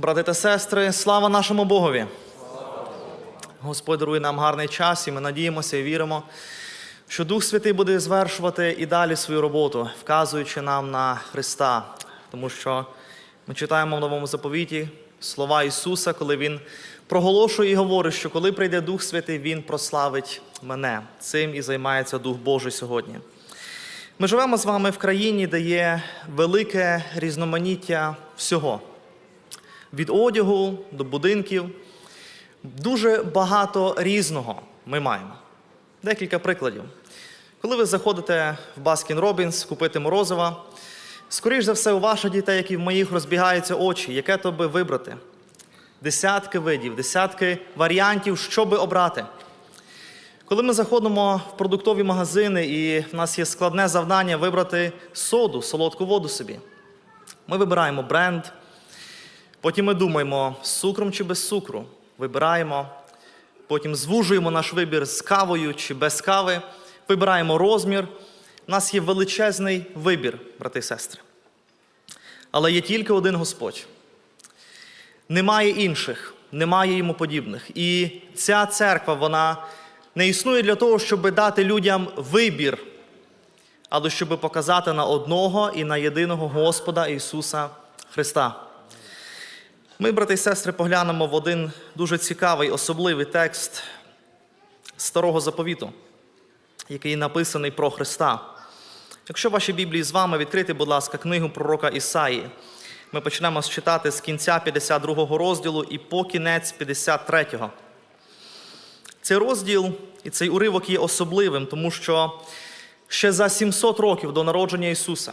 Брати та сестри, слава нашому Богові! Господь дарує нам гарний час, і ми надіємося і віримо, що Дух Святий буде звершувати і далі свою роботу, вказуючи нам на Христа. Тому що ми читаємо в новому заповіті слова Ісуса, коли Він проголошує і говорить, що коли прийде Дух Святий, Він прославить мене. Цим і займається Дух Божий сьогодні. Ми живемо з вами в країні, де є велике різноманіття всього від одягу до будинків. Дуже багато різного ми маємо. Декілька прикладів. Коли ви заходите в Баскін Робінс купити морозива, скоріш за все, у ваших дітей, як і в моїх, розбігаються очі, яке то би вибрати. Десятки видів, десятки варіантів, що би обрати. Коли ми заходимо в продуктові магазини, і в нас є складне завдання вибрати соду, солодку воду собі, ми вибираємо бренд, Потім ми думаємо, з цукром чи без цукру. Вибираємо. Потім звужуємо наш вибір з кавою чи без кави. Вибираємо розмір. У нас є величезний вибір, брати і сестри. Але є тільки один Господь. Немає інших, немає йому подібних. І ця церква, вона не існує для того, щоб дати людям вибір, але щоб показати на одного і на єдиного Господа Ісуса Христа. Ми, брати і сестри, поглянемо в один дуже цікавий, особливий текст старого заповіту, який написаний про Христа. Якщо ваші Біблії з вами відкрити, будь ласка, книгу пророка Ісаї, ми почнемо читати з кінця 52 розділу і по кінець 53. го Цей розділ і цей уривок є особливим, тому що ще за 700 років до народження Ісуса.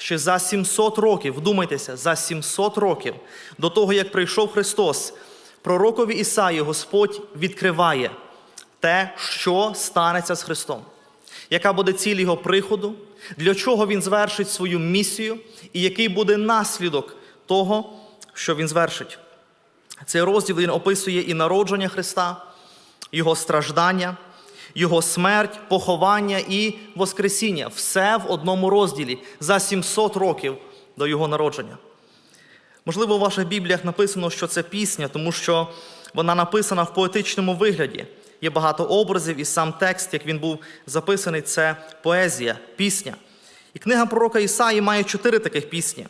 Ще за 700 років, вдумайтеся, за 700 років до того, як прийшов Христос, пророкові Ісаї Господь відкриває те, що станеться з Христом, яка буде ціль Його приходу, для чого Він звершить свою місію, і який буде наслідок того, що Він звершить. Цей розділ він описує і народження Христа, Його страждання. Його смерть, поховання і Воскресіння все в одному розділі за 700 років до Його народження. Можливо, у ваших Бібліях написано, що це пісня, тому що вона написана в поетичному вигляді. Є багато образів, і сам текст, як він був записаний, це поезія, пісня. І книга пророка Ісаї має чотири таких пісні.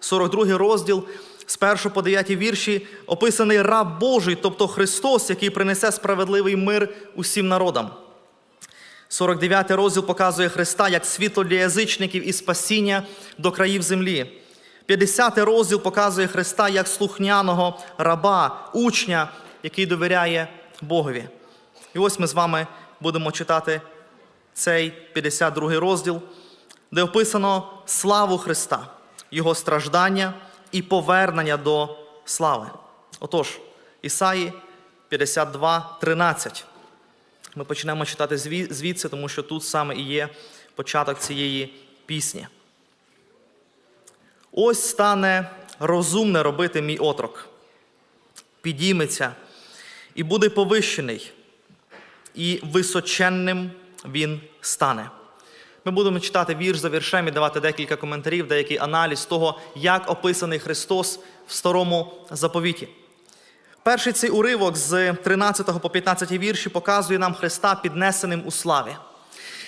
42 розділ з 1 по 9 вірші описаний раб Божий, тобто Христос, який принесе справедливий мир усім народам. 49 розділ показує Христа як світло для язичників і спасіння до країв землі. 50 розділ показує Христа як слухняного раба, учня, який довіряє Богові. І ось ми з вами будемо читати цей 52 розділ, де описано славу Христа, Його страждання і повернення до слави. Отож, Ісаї 52, 13. Ми почнемо читати звідси, тому що тут саме і є початок цієї пісні. Ось стане розумне робити мій отрок, підійметься і буде повищений, і височенним він стане. Ми будемо читати вірш за віршем і давати декілька коментарів, деякий аналіз того, як описаний Христос в старому заповіті. Перший цей уривок з 13 по 15 вірші показує нам Христа піднесеним у славі.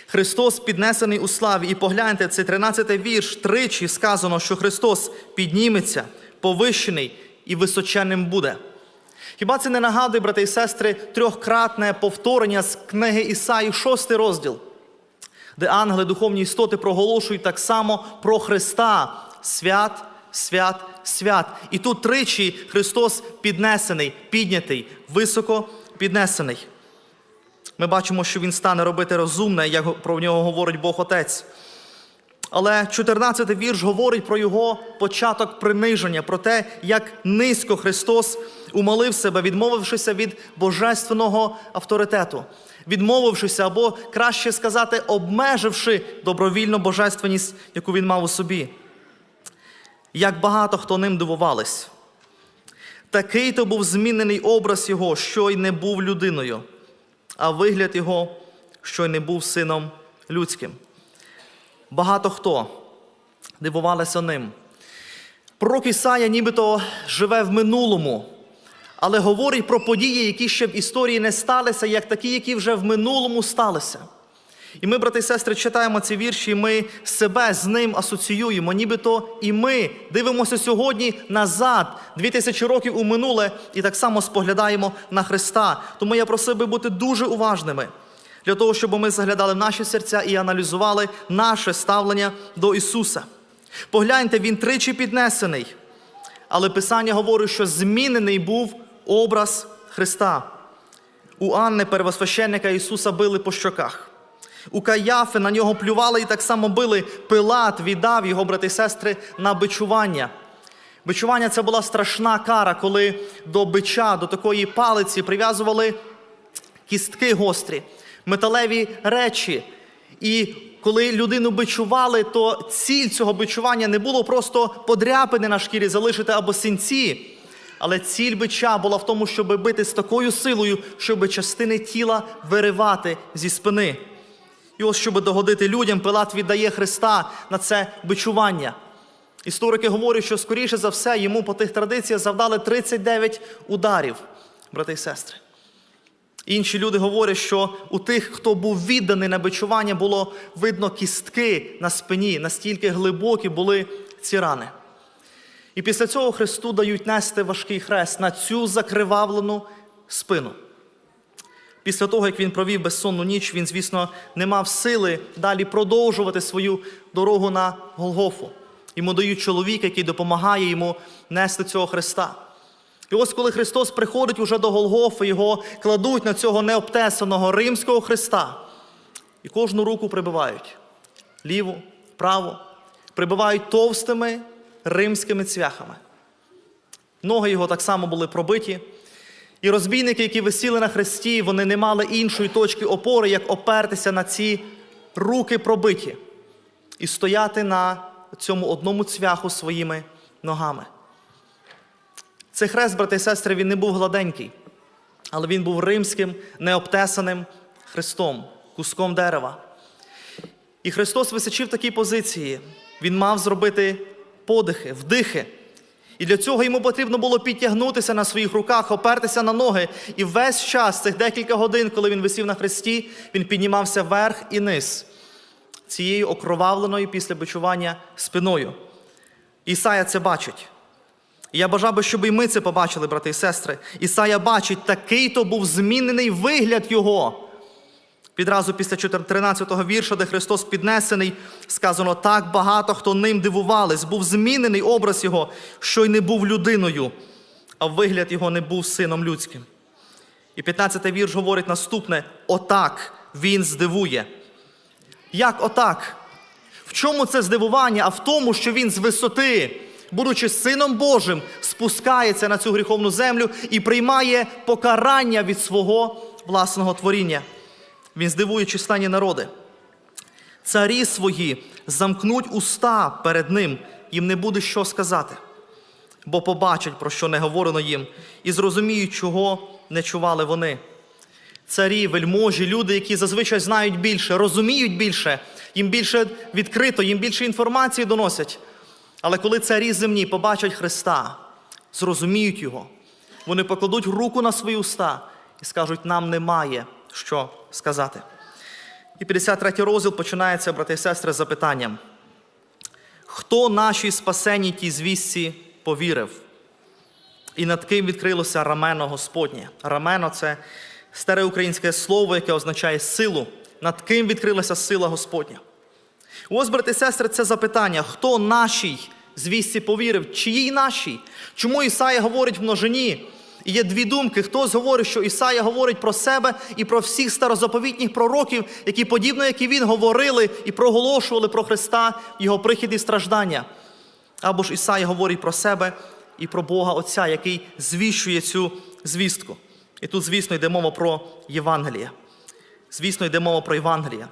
Христос піднесений у славі. І погляньте, цей 13 вірш тричі сказано, що Христос підніметься, повищений і височенним буде. Хіба це не нагадує, брати і сестри, трьохкратне повторення з книги Ісаї, шостий розділ, де ангели, духовні істоти проголошують так само про Христа свят, свят, свят. І тут тричі Христос піднесений, піднятий, високо піднесений. Ми бачимо, що Він стане робити розумне, як про нього говорить Бог Отець. Але 14 й вірш говорить про його початок приниження, про те, як низько Христос умолив себе, відмовившися від божественного авторитету, відмовившися, або краще сказати, обмеживши добровільну божественність, яку він мав у собі. Як багато хто ним дивувались. Такий то був змінений образ його, що й не був людиною, а вигляд його, що й не був сином людським. Багато хто дивувалися ним. Пророк Ісая нібито живе в минулому, але говорить про події, які ще в історії не сталися, як такі, які вже в минулому сталися. І ми, брати і сестри, читаємо ці вірші, і ми себе з ним асоціюємо, нібито і ми дивимося сьогодні назад, дві тисячі років у минуле, і так само споглядаємо на Христа. Тому я просив би бути дуже уважними для того, щоб ми заглядали в наші серця і аналізували наше ставлення до Ісуса. Погляньте, Він тричі піднесений, але Писання говорить, що змінений був образ Христа. У Анни, первосвященника Ісуса, били по щоках. У Каяфи на нього плювали і так само били. Пилат віддав його, брати і сестри, на бичування. Бичування це була страшна кара, коли до бича, до такої палиці прив'язували кістки гострі, металеві речі. І коли людину бичували, то ціль цього бичування не було просто подряпини на шкірі залишити або синці. Але ціль бича була в тому, щоб бити з такою силою, щоб частини тіла виривати зі спини. І ось, щоб догодити людям, Пилат віддає Христа на це бичування. Історики говорять, що скоріше за все йому по тих традиціях завдали 39 ударів, брати і сестри. Інші люди говорять, що у тих, хто був відданий на бичування, було видно кістки на спині, настільки глибокі були ці рани. І після цього Христу дають нести важкий хрест на цю закривавлену спину. Після того, як він провів безсонну ніч, він, звісно, не мав сили далі продовжувати свою дорогу на Голгофу. Йому дають чоловіка, який допомагає йому нести цього Христа. І ось коли Христос приходить уже до Голгофи, його кладуть на цього необтесаного римського Христа. І кожну руку прибивають ліву, праву, прибивають товстими римськими цвяхами. Ноги його так само були пробиті. І розбійники, які висіли на хресті, вони не мали іншої точки опори, як опертися на ці руки пробиті і стояти на цьому одному цвяху своїми ногами. Цей хрест, брати і сестри, він не був гладенький, але він був римським, необтесаним хрестом, куском дерева. І Христос височив в такій позиції. Він мав зробити подихи, вдихи. І для цього йому потрібно було підтягнутися на своїх руках, опертися на ноги. І весь час, цих декілька годин, коли він висів на хресті, він піднімався вверх і низ цією окровавленою після бичування спиною. Ісая це бачить. І я бажав би, щоб і ми це побачили, брати і сестри. Ісая бачить, такий то був змінений вигляд його. Відразу після 13-го вірша, де Христос піднесений, сказано, так багато хто ним дивувались, був змінений образ його, що й не був людиною, а вигляд його не був сином людським. І 15-й вірш говорить наступне: отак він здивує. Як отак? В чому це здивування? А в тому, що він з висоти, будучи сином Божим, спускається на цю гріховну землю і приймає покарання від свого власного творіння. Він здивує численні народи. Царі свої замкнуть уста перед ним, їм не буде що сказати, бо побачать, про що не говорено їм, і зрозуміють, чого не чували вони. Царі, вельможі, люди, які зазвичай знають більше, розуміють більше, їм більше відкрито, їм більше інформації доносять. Але коли царі земні побачать Христа, зрозуміють Його, вони покладуть руку на свої уста і скажуть, нам немає що сказати. І 53 розділ починається, брати і сестри, з запитанням. Хто нашій спасенні тій звістці повірив? І над ким відкрилося рамено Господнє? Рамено це старе українське слово, яке означає силу. Над ким відкрилася сила Господня? Ось, брати і сестри, це запитання: хто нашій звістці повірив? Чиїй нашій? Чому Ісая говорить в множині? І є дві думки. Хтось говорить, що Ісая говорить про себе і про всіх старозаповітніх пророків, які, подібно як і він, говорили і проголошували про Христа, Його прихід і страждання. Або ж Ісая говорить про себе і про Бога Отця, який звіщує цю звістку. І тут, звісно, йде мова про Євангелія. Звісно, йде мова про Євангелія.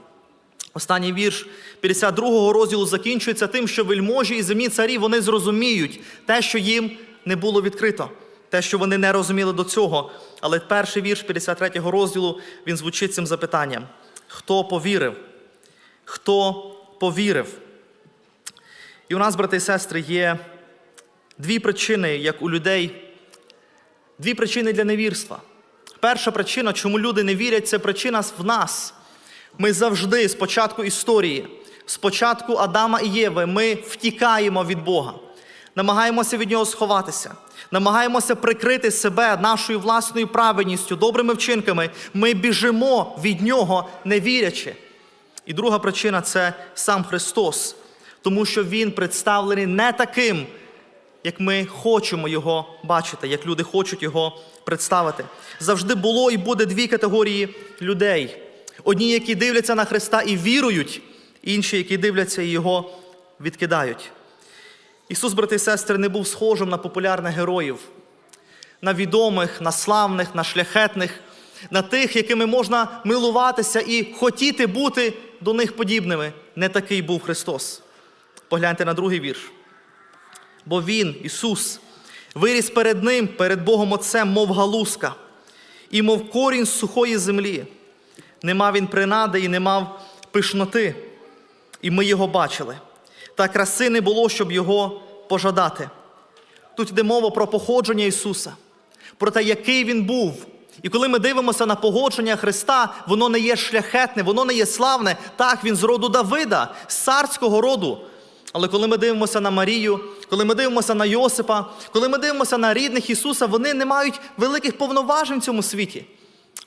Останній вірш 52-го розділу закінчується тим, що вельможі і земні царі вони зрозуміють те, що їм не було відкрито, те, що вони не розуміли до цього. Але перший вірш 53-го розділу він звучить цим запитанням: хто повірив? Хто повірив? І у нас, брати і сестри, є дві причини, як у людей, дві причини для невірства. Перша причина, чому люди не вірять, це причина в нас. Ми завжди з початку історії, з початку Адама і Єви, ми втікаємо від Бога, намагаємося від нього сховатися, намагаємося прикрити себе нашою власною праведністю, добрими вчинками. Ми біжимо від нього, не вірячи. І друга причина це сам Христос, тому що Він представлений не таким, як ми хочемо його бачити, як люди хочуть його представити. Завжди було і буде дві категорії людей: одні, які дивляться на Христа і вірують, інші, які дивляться і його відкидають. Ісус, брати і сестри, не був схожим на популярних героїв, на відомих, на славних, на шляхетних, на тих, якими можна милуватися і хотіти бути до них подібними. Не такий був Христос. Погляньте на другий вірш. Бо Він, Ісус, виріс перед Ним, перед Богом Отцем, мов галузка, і мов корінь сухої землі. Не мав він принади і не мав пишноти, і ми його бачили. Та краси не було, щоб його пожадати. Тут йде мова про походження Ісуса, про те, який Він був. І коли ми дивимося на погодження Христа, воно не є шляхетне, воно не є славне. Так, він з роду Давида, з царського роду. Але коли ми дивимося на Марію, коли ми дивимося на Йосипа, коли ми дивимося на рідних Ісуса, вони не мають великих повноважень в цьому світі.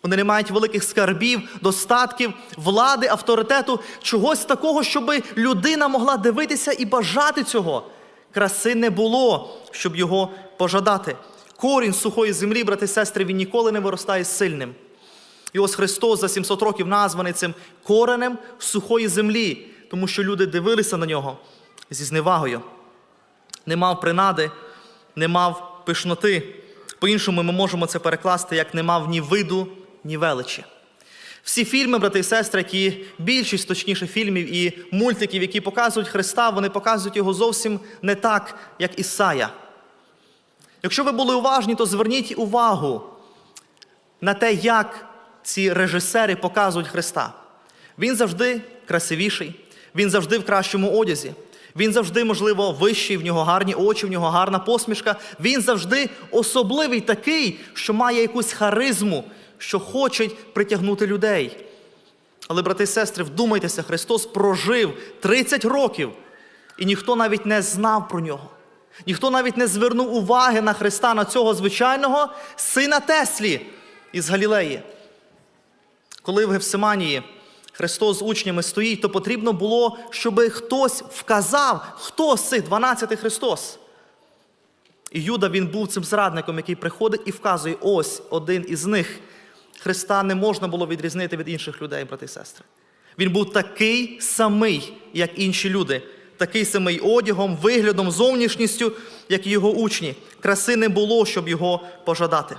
Вони не мають великих скарбів, достатків, влади, авторитету, чогось такого, щоб людина могла дивитися і бажати цього. Краси не було, щоб його пожадати. Корінь сухої землі, брати і сестри, він ніколи не виростає сильним. І ось Христос за 700 років названий цим коренем сухої землі, тому що люди дивилися на нього зі зневагою. Не мав принади, не мав пишноти. По-іншому ми можемо це перекласти, як не мав ні виду, ні величі. Всі фільми, брати і сестри, які більшість точніше фільмів і мультиків, які показують Христа, вони показують його зовсім не так, як Ісая. Якщо ви були уважні, то зверніть увагу на те, як ці режисери показують Христа. Він завжди красивіший, він завжди в кращому одязі. Він завжди, можливо, вищий, в нього гарні очі, в нього гарна посмішка. Він завжди особливий такий, що має якусь харизму, що хоче притягнути людей. Але, брати і сестри, вдумайтеся, Христос прожив 30 років, і ніхто навіть не знав про нього. Ніхто навіть не звернув уваги на Христа, на цього звичайного сина Теслі із Галілеї. Коли в Гефсиманії Христос з учнями стоїть, то потрібно було, щоб хтось вказав, хто з цих 12 Христос. І Юда він був цим зрадником, який приходить і вказує: ось один із них. Христа не можна було відрізнити від інших людей, брати і сестри. Він був такий самий, як інші люди, такий самий одягом, виглядом, зовнішністю, як і його учні. Краси не було, щоб його пожадати.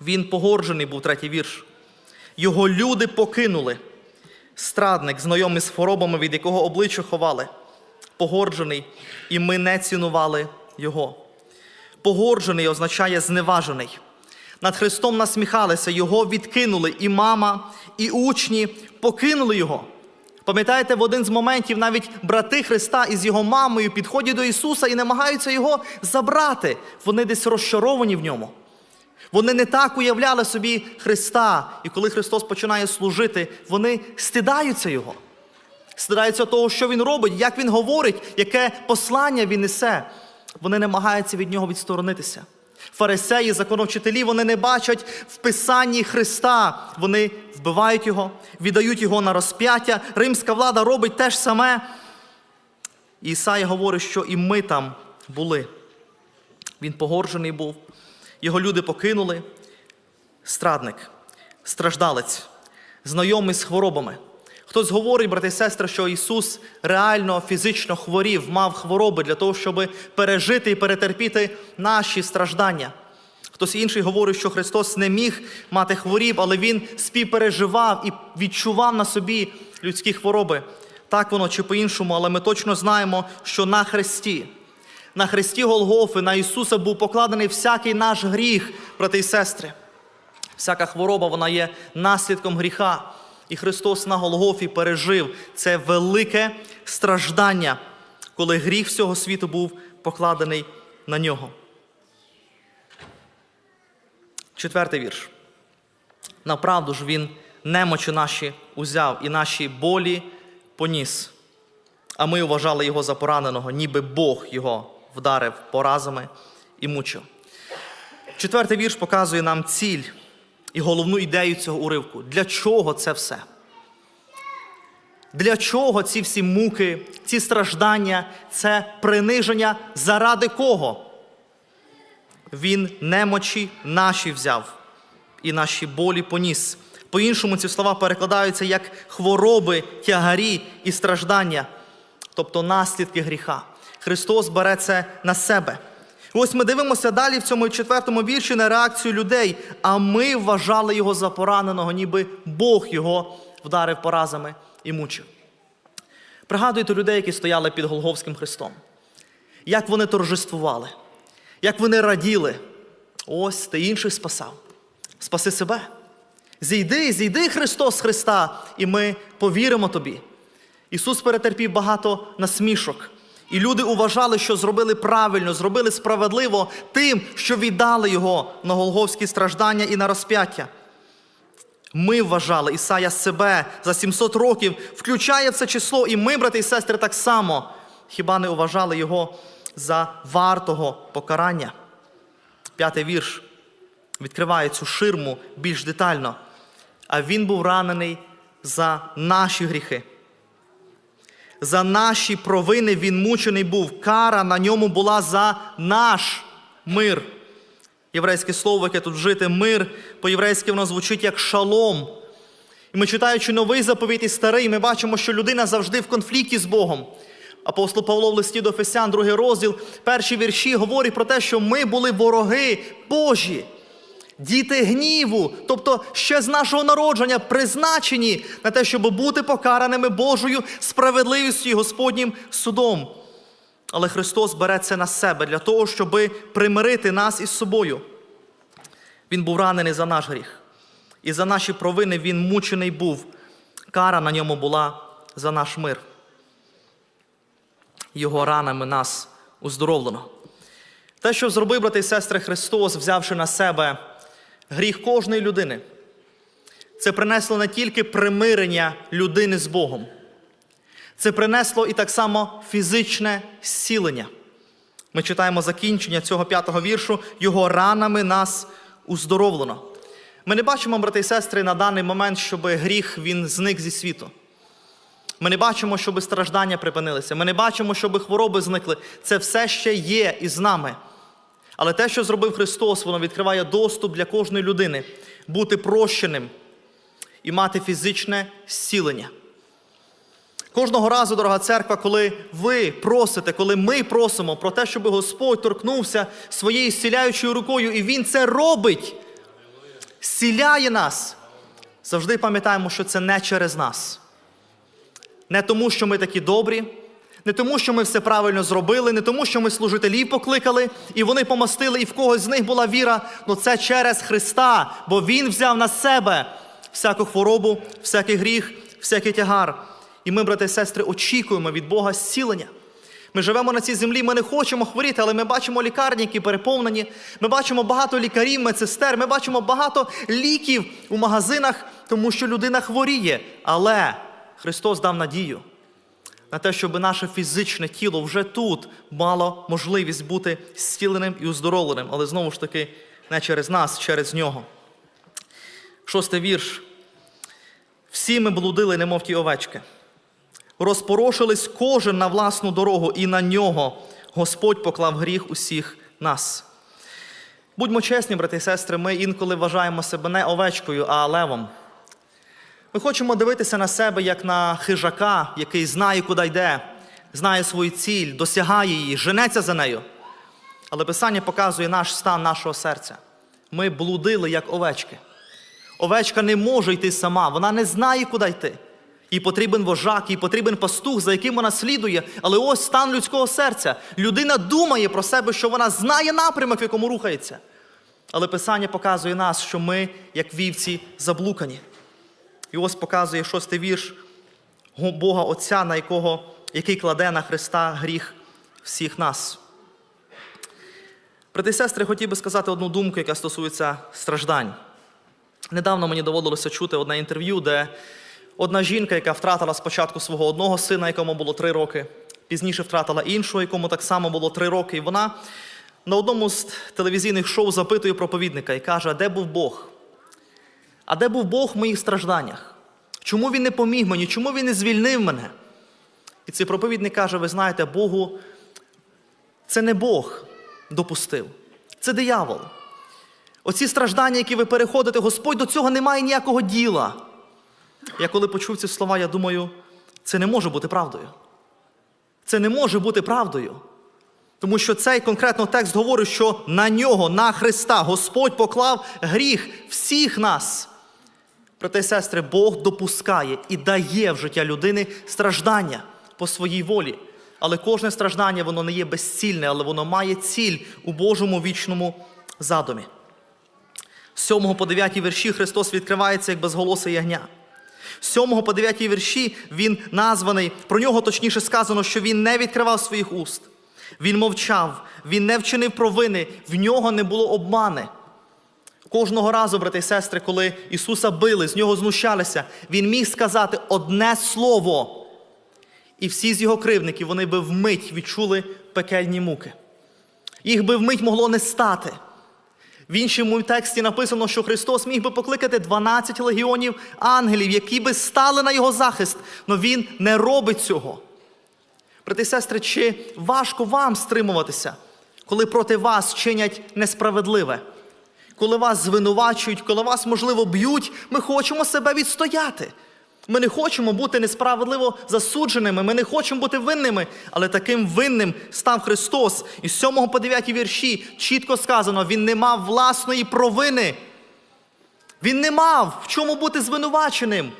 Він погорджений був третій вірш. Його люди покинули. Страдник, знайомий з хворобами, від якого обличчя ховали, погорджений, і ми не цінували його. Погорджений означає зневажений. Над Христом насміхалися, його відкинули і мама, і учні покинули його. Пам'ятаєте, в один з моментів навіть брати Христа із його мамою підходять до Ісуса і намагаються його забрати. Вони десь розчаровані в ньому. Вони не так уявляли собі Христа. І коли Христос починає служити, вони стидаються Його. Стидаються того, що Він робить, як Він говорить, яке послання Він несе. Вони намагаються від нього відсторонитися. Фарисеї, законовчителі, вони не бачать в Писанні Христа. Вони вбивають його, віддають його на розп'яття. Римська влада робить те ж саме. І Ісая говорить, що і ми там були. Він погоржений був. Його люди покинули. Страдник, страждалець, знайомий з хворобами. Хтось говорить, брати і сестри, що Ісус реально фізично хворів, мав хвороби для того, щоб пережити і перетерпіти наші страждання. Хтось інший говорить, що Христос не міг мати хворіб, але Він співпереживав і відчував на собі людські хвороби. Так воно чи по-іншому, але ми точно знаємо, що на Христі, на Христі Голгофи, на Ісуса був покладений всякий наш гріх, брати і сестри. Всяка хвороба вона є наслідком гріха. І Христос на Голгофі пережив це велике страждання, коли гріх всього світу був покладений на нього. Четвертий вірш. Направду ж він немочі наші узяв і наші болі поніс. А ми вважали його за пораненого, ніби Бог його вдарив поразами і мучив. Четвертий вірш показує нам ціль і головну ідею цього уривку. Для чого це все? Для чого ці всі муки, ці страждання, це приниження заради кого? Він немочі наші взяв і наші болі поніс. По-іншому ці слова перекладаються як хвороби, тягарі і страждання, тобто наслідки гріха. Христос бере це на себе. Ось ми дивимося далі в цьому четвертому вірші на реакцію людей, а ми вважали його за пораненого, ніби Бог його вдарив поразами і мучив. Пригадуйте людей, які стояли під Голговським Христом, як вони торжествували, як вони раділи. Ось ти інших спасав. Спаси себе. Зійди, зійди, Христос Христа, і ми повіримо тобі. Ісус перетерпів багато насмішок. І люди вважали, що зробили правильно, зробили справедливо тим, що віддали Його на Голговські страждання і на розп'яття. Ми вважали Ісая себе за 700 років, включає це число, і ми, брати і сестри, так само хіба не вважали Його за вартого покарання. П'ятий вірш відкриває цю ширму більш детально. А він був ранений за наші гріхи. За наші провини він мучений був. Кара на ньому була за наш мир. Єврейське слово, яке тут вжите мир, по-єврейськи воно звучить як шалом. І ми читаючи новий заповіт і старий, ми бачимо, що людина завжди в конфлікті з Богом. Апостол Павло в листі до Фесян, другий розділ, перші вірші говорить про те, що ми були вороги Божі, діти гніву, тобто ще з нашого народження призначені на те, щоб бути покараними Божою справедливістю і Господнім судом. Але Христос бере це на себе для того, щоб примирити нас із собою. Він був ранений за наш гріх. І за наші провини він мучений був. Кара на ньому була за наш мир. Його ранами нас уздоровлено. Те, що зробив, брати і сестри, Христос, взявши на себе гріх кожної людини, це принесло не тільки примирення людини з Богом, це принесло і так само фізичне зцілення. Ми читаємо закінчення цього п'ятого віршу, його ранами нас уздоровлено. Ми не бачимо, брати і сестри, на даний момент, щоб гріх він зник зі світу. Ми не бачимо, щоб страждання припинилися. Ми не бачимо, щоб хвороби зникли. Це все ще є із нами. Але те, що зробив Христос, воно відкриває доступ для кожної людини бути прощеним і мати фізичне зцілення. Кожного разу, дорога церква, коли ви просите, коли ми просимо про те, щоб Господь торкнувся своєю зціляючою рукою, і Він це робить, зціляє нас, завжди пам'ятаємо, що це не через нас. Не тому, що ми такі добрі, не тому, що ми все правильно зробили, не тому, що ми служителів покликали, і вони помастили, і в когось з них була віра, але це через Христа, бо Він взяв на себе всяку хворобу, всякий гріх, всякий тягар. І ми, брати і сестри, очікуємо від Бога зцілення. Ми живемо на цій землі, ми не хочемо хворіти, але ми бачимо лікарні, які переповнені. Ми бачимо багато лікарів, медсестер, ми бачимо багато ліків у магазинах, тому що людина хворіє. Але Христос дав надію на те, щоб наше фізичне тіло вже тут мало можливість бути зціленим і оздоровленим, але знову ж таки не через нас, через нього. Шостий вірш. Всі ми блудили, немов ті овечки. Розпорошились кожен на власну дорогу, і на нього Господь поклав гріх усіх нас. Будьмо чесні, брати і сестри, ми інколи вважаємо себе не овечкою, а левом. Ми хочемо дивитися на себе як на хижака, який знає, куди йде, знає свою ціль, досягає її, женеться за нею. Але Писання показує наш стан нашого серця. Ми блудили, як овечки. Овечка не може йти сама, вона не знає, куди йти. Їй потрібен вожак, їй потрібен пастух, за яким вона слідує. Але ось стан людського серця. Людина думає про себе, що вона знає напрямок, в якому рухається. Але Писання показує нас, що ми, як вівці, заблукані. І ось показує шостий вірш Бога Отця, на якого, який кладе на Христа гріх всіх нас. Брати і сестри, хотів би сказати одну думку, яка стосується страждань. Недавно мені доводилося чути одне інтерв'ю, де одна жінка, яка втратила спочатку свого одного сина, якому було три роки, пізніше втратила іншого, якому так само було три роки. І вона на одному з телевізійних шоу запитує проповідника і каже: де був Бог? А де був Бог в моїх стражданнях? Чому він не поміг мені? Чому він не звільнив мене? І цей проповідник каже: ви знаєте, Богу, це не Бог допустив, це диявол. Оці страждання, які ви переходите, Господь до цього не має ніякого діла. Я коли почув ці слова, я думаю, це не може бути правдою. Це не може бути правдою. Тому що цей конкретно текст говорить, що на нього, на Христа, Господь поклав гріх всіх нас. Брати і сестри, Бог допускає і дає в життя людини страждання по своїй волі. Але кожне страждання, воно не є безцільне, але воно має ціль у Божому вічному задумі. З 7 по 9 вірші Христос відкривається як безголосе ягня. З 7 по 9 вірші він названий, про нього точніше сказано, що він не відкривав своїх уст. Він мовчав, він не вчинив провини, в нього не було обмани. Кожного разу, брати і сестри, коли Ісуса били, з нього знущалися, Він міг сказати одне слово. І всі з його кривдників вони би вмить відчули пекельні муки. Їх би вмить могло не стати. В іншому тексті написано, що Христос міг би покликати 12 легіонів ангелів, які би стали на його захист, але Він не робить цього. Брати і сестри, чи важко вам стримуватися, коли проти вас чинять несправедливе? Коли вас звинувачують, коли вас, можливо, б'ють, ми хочемо себе відстояти. Ми не хочемо бути несправедливо засудженими, ми не хочемо бути винними, але таким винним став Христос. І з 7 по 9 вірші чітко сказано, Він не мав власної провини. Він не мав в чому бути звинуваченим.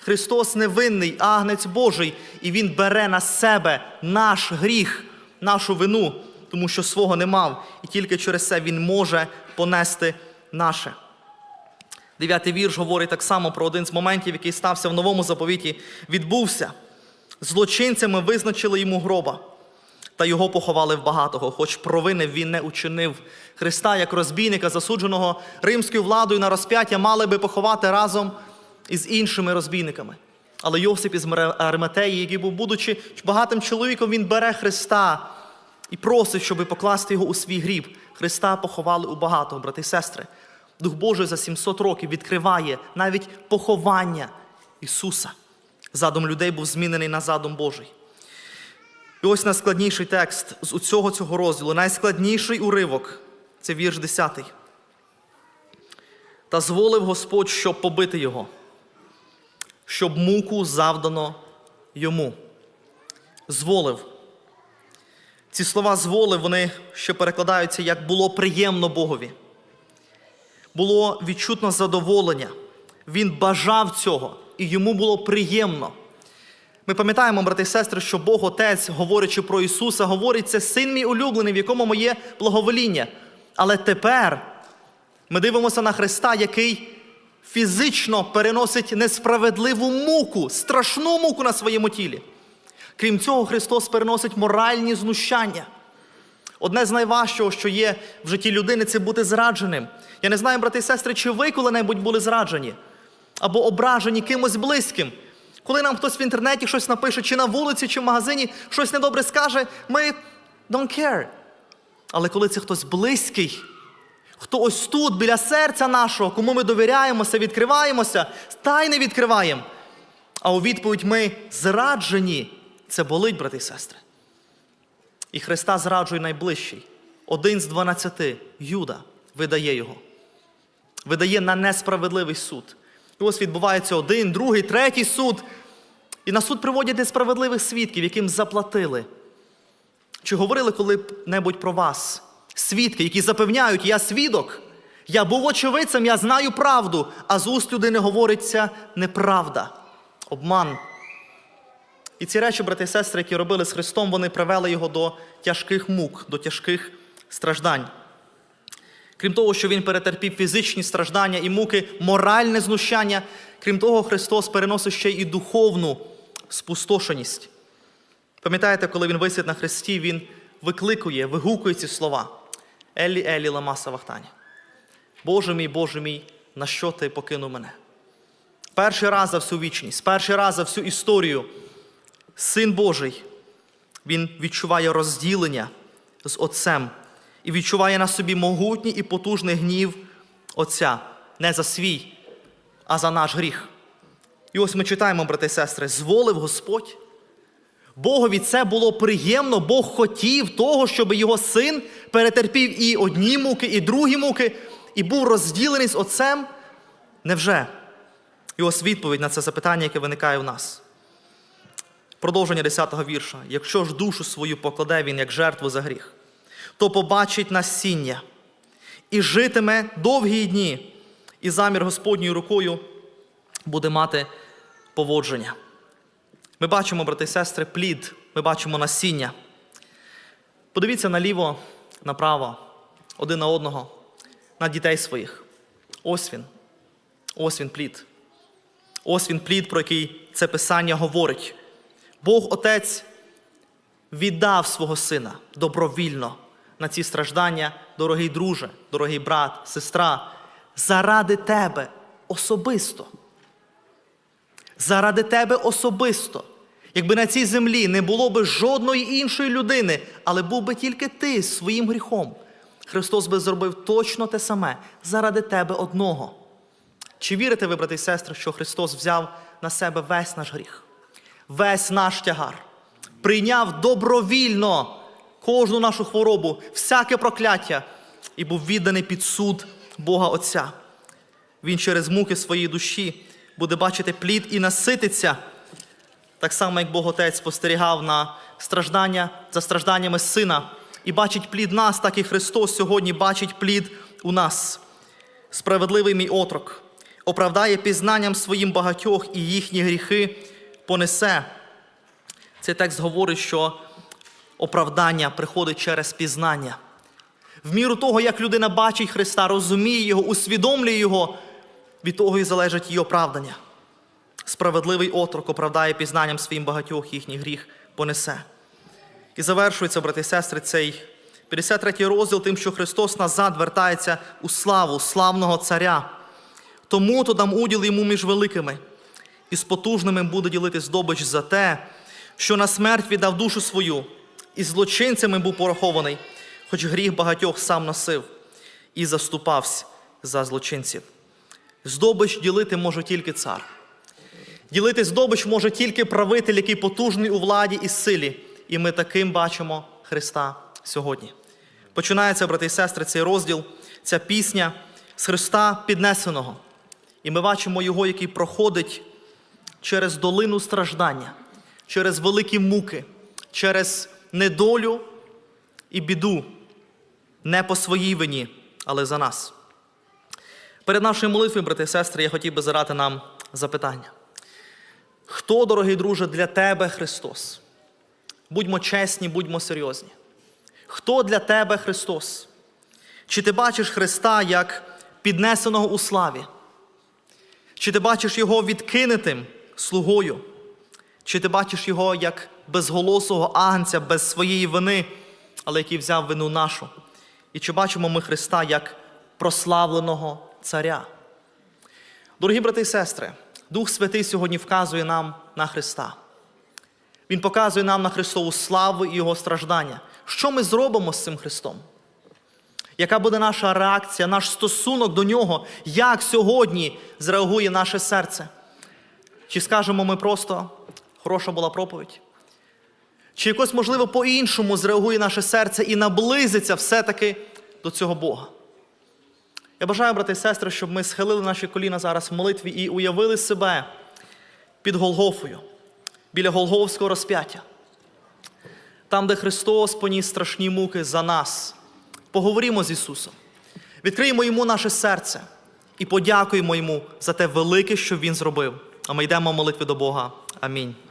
Христос невинний, агнець Божий, і Він бере на себе наш гріх, нашу вину, тому що свого не мав, і тільки через це Він може понести наше. Дев'ятий вірш говорить так само про один з моментів, який стався в новому заповіті, відбувся. Злочинцями визначили йому гроба, та його поховали в багатого, хоч провини він не учинив. Христа, як розбійника, засудженого римською владою на розп'яття, мали би поховати разом із іншими розбійниками. Але Йосип із Ариматеї, який був, будучи багатим чоловіком, він бере Христа і просить, щоб покласти його у свій гріб. Христа поховали у багатого, брати і сестри. Дух Божий за 700 років відкриває навіть поховання Ісуса. Задум людей був змінений на задум Божий. І ось найскладніший текст з усього цього розділу, найскладніший уривок це вірш 10. Та зволив Господь, щоб побити його, щоб муку завдано йому. Зволив. Ці слова зволив, вони ще перекладаються, як було приємно Богові було відчутно задоволення. Він бажав цього, і йому було приємно. Ми пам'ятаємо, брати і сестри, що Бог Отець, говорячи про Ісуса, говорить, це син мій улюблений, в якому моє благовоління. Але тепер ми дивимося на Христа, який фізично переносить несправедливу муку, страшну муку на своєму тілі. Крім цього, Христос переносить моральні знущання. Одне з найважчого, що є в житті людини, це бути зрадженим. Я не знаю, брати і сестри, чи ви коли-небудь були зраджені або ображені кимось близьким. Коли нам хтось в інтернеті щось напише, чи на вулиці, чи в магазині щось недобре скаже, ми don't care. Але коли це хтось близький, хто ось тут, біля серця нашого, кому ми довіряємося, відкриваємося, тайне відкриваємо. А у відповідь ми зраджені. Це болить, брати і сестри. І Христа зраджує найближчий. Один з дванадцяти, Юда, видає його. Видає на несправедливий суд. І ось відбувається один, другий, третій суд. І на суд приводять несправедливих свідків, яким заплатили. Чи говорили коли-небудь про вас? Свідки, які запевняють, я свідок, я був очевидцем, я знаю правду, а з уст людини говориться неправда, обман. І ці речі, брати і сестри, які робили з Христом, вони привели його до тяжких мук, до тяжких страждань. Крім того, що Він перетерпів фізичні страждання і муки, моральне знущання, крім того, Христос переносить ще і духовну спустошеність. Пам'ятаєте, коли Він висить на Христі, Він викликує, вигукує ці слова. Елі Елі лама савахтані. Боже мій, Боже мій, на що ти покинув мене? Перший раз за всю вічність, перший раз за всю історію Син Божий, Він відчуває розділення з Отцем і відчуває на собі могутній і потужний гнів Отця не за свій, а за наш гріх. І ось ми читаємо, брати і сестри, зволив Господь. Богові це було приємно, Бог хотів того, щоб його син перетерпів і одні муки, і другі муки, і був розділений з Отцем. Невже? І ось відповідь на це запитання, яке виникає в нас. Продовження 10-го вірша. Якщо ж душу свою покладе він як жертву за гріх, то побачить насіння і житиме довгі дні, і замір Господньою рукою буде мати поводження. Ми бачимо, брати і сестри, плід, ми бачимо насіння. Подивіться наліво, направо, один на одного, на дітей своїх. Ось він. Ось він плід. Ось він плід, про який це писання говорить. Бог Отець віддав свого сина добровільно на ці страждання, дорогий друже, дорогий брат, сестра, заради тебе особисто. Заради тебе особисто. Якби на цій землі не було би жодної іншої людини, але був би тільки ти своїм гріхом, Христос би зробив точно те саме заради тебе одного. Чи вірите ви, брати і сестри, що Христос взяв на себе весь наш гріх, весь наш тягар, прийняв добровільно кожну нашу хворобу, всяке прокляття і був відданий під суд Бога Отця? Він через муки своєї душі буде бачити плід і насититься, так само, як Бог Отець спостерігав на страждання за стражданнями сина і бачить плід нас, так і Христос сьогодні бачить плід у нас. Справедливий мій отрок оправдає пізнанням своїм багатьох і їхні гріхи понесе. Цей текст говорить, що оправдання приходить через пізнання. В міру того, як людина бачить Христа, розуміє Його, усвідомлює Його, від того і залежить її оправдання. Справедливий отрок оправдає пізнанням своїм багатьох їхній гріх понесе. І завершується, брати і сестри, цей 53 розділ тим, що Христос назад вертається у славу славного царя. Тому то дам уділ йому між великими, і з потужними буде ділити здобич за те, що на смерть віддав душу свою, і злочинцями був порахований, хоч гріх багатьох сам носив, і заступався за злочинців. Здобич ділити може тільки цар. Ділити здобич може тільки правитель, який потужний у владі і силі. І ми таким бачимо Христа сьогодні. Починається, брати і сестри, цей розділ, ця пісня з Христа піднесеного. І ми бачимо Його, який проходить через долину страждання, через великі муки, через недолю і біду, не по своїй вині, але за нас. Перед нашою молитвою, брати і сестри, я хотів би задати нам запитання. Хто, дорогий друже, для тебе Христос? Будьмо чесні, будьмо серйозні. Хто для тебе Христос? Чи ти бачиш Христа як піднесеного у славі? Чи ти бачиш Його відкинутим слугою? Чи ти бачиш Його як безголосого агнця без своєї вини, але який взяв вину нашу? І чи бачимо ми Христа як прославленого царя? Дорогі брати і сестри, Дух Святий сьогодні вказує нам на Христа. Він показує нам на Христову славу і Його страждання. Що ми зробимо з цим Христом? Яка буде наша реакція, наш стосунок до Нього? Як сьогодні зреагує наше серце? Чи скажемо ми просто, хороша була проповідь? Чи якось, можливо, по-іншому зреагує наше серце і наблизиться все-таки до цього Бога? Я бажаю, брати і сестри, щоб ми схилили наші коліна зараз в молитві і уявили себе під Голгофою, біля Голговського розп'яття. Там, де Христос поніс страшні муки за нас. Поговоримо з Ісусом, відкриємо Йому наше серце і подякуємо Йому за те велике, що Він зробив. А ми йдемо в молитві до Бога. Амінь.